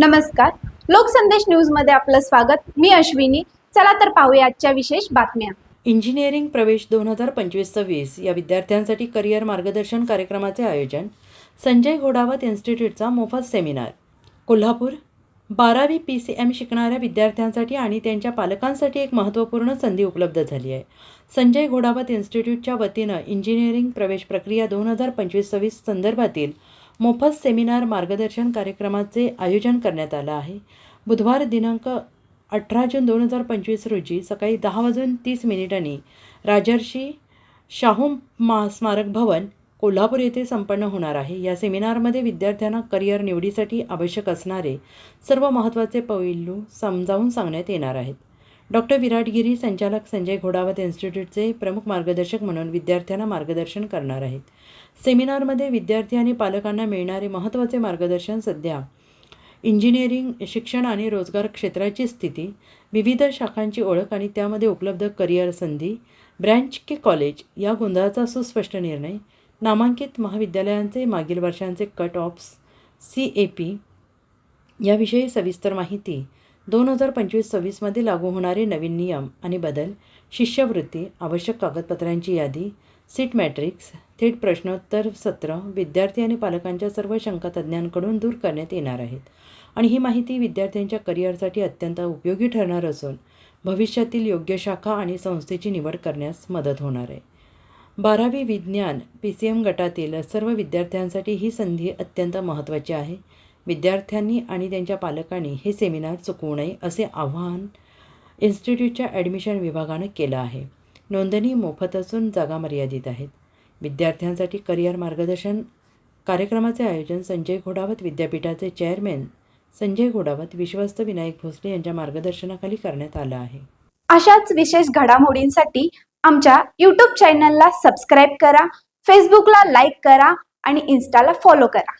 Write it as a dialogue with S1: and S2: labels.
S1: नमस्कार. लोकसंदेश न्यूजमध्ये आपलं स्वागत. मी अश्विनी. चला तर पाहूया आजच्या विशेष बातम्या.
S2: इंजिनिअरिंग प्रवेश दोन हजार पंचवीस सव्वीस या विद्यार्थ्यांसाठी करिअर मार्गदर्शन कार्यक्रमाचे आयोजन संजय घोडावत इन्स्टिट्यूटचा मोफत सेमिनार. कोल्हापूर बारावी पी सी एम शिकणाऱ्या विद्यार्थ्यांसाठी आणि त्यांच्या पालकांसाठी एक महत्त्वपूर्ण संधी उपलब्ध झाली आहे. संजय घोडावत इन्स्टिट्यूटच्या वतीनं इंजिनिअरिंग प्रवेश प्रक्रिया दोन हजार पंचवीस सव्वीस संदर्भातील मोफत सेमिनार मार्गदर्शन कार्यक्रमाचे आयोजन करण्यात आलं आहे. बुधवार दिनांक अठरा जून दोन हजार पंचवीस रोजी सकाळी दहा वाजून तीस मिनिटांनी राजर्षी शाहू मा स्मारक भवन कोल्हापूर येथे संपन्न होणार आहे. या सेमिनारमध्ये विद्यार्थ्यांना करिअर निवडीसाठी आवश्यक असणारे सर्व महत्त्वाचे पैलू समजावून सांगण्यात येणार आहेत. डॉक्टर विराटगिरी संचालक संजय घोडावत इन्स्टिट्यूटचे प्रमुख मार्गदर्शक म्हणून विद्यार्थ्यांना मार्गदर्शन करणार आहेत. सेमिनारमध्ये विद्यार्थी आणि पालकांना मिळणारे महत्त्वाचे मार्गदर्शन सध्या इंजिनिअरिंग शिक्षण आणि रोजगार क्षेत्राची स्थिती विविध शाखांची ओळख आणि त्यामध्ये उपलब्ध करिअर संधी ब्रँच की कॉलेज या गोंधळाचा सुस्पष्ट निर्णय नामांकित महाविद्यालयांचे मागील वर्षांचे cut offs C A P याविषयी सविस्तर माहिती दोन हजार पंचवीस सव्वीसमध्ये लागू होणारे नवीन नियम आणि बदल शिष्यवृत्ती आवश्यक कागदपत्रांची यादी सीट मॅट्रिक्स थेट प्रश्नोत्तर सत्र विद्यार्थी आणि पालकांच्या सर्व शंका तज्ज्ञांकडून दूर करण्यात येणार आहेत. आणि ही माहिती विद्यार्थ्यांच्या करिअरसाठी अत्यंत उपयोगी ठरणार असून भविष्यातील योग्य शाखा आणि संस्थेची निवड करण्यास मदत होणार आहे. बारावी विज्ञान पी सी एम गटातील सर्व विद्यार्थ्यांसाठी ही संधी अत्यंत महत्त्वाची आहे. विद्यार्थ्यांनी आणि त्यांच्या पालकांनी हे सेमिनार चुकवू नये असे आवाहन इन्स्टिट्यूटच्या ॲडमिशन विभागानं केलं आहे. नोंदणी मोफत असून जागा मर्यादित आहेत. विद्यार्थ्यांसाठी करिअर मार्गदर्शन कार्यक्रमाचे आयोजन संजय घोडावत विद्यापीठाचे चेअरमॅन संजय घोडावत विश्वस्त विनायक भोसले यांच्या मार्गदर्शनाखाली करण्यात आलं आहे.
S1: अशाच विशेष घडामोडींसाठी आमच्या यूट्यूब चॅनलला सबस्क्राईब करा फेसबुकला लाईक करा आणि इन्स्टाला फॉलो करा.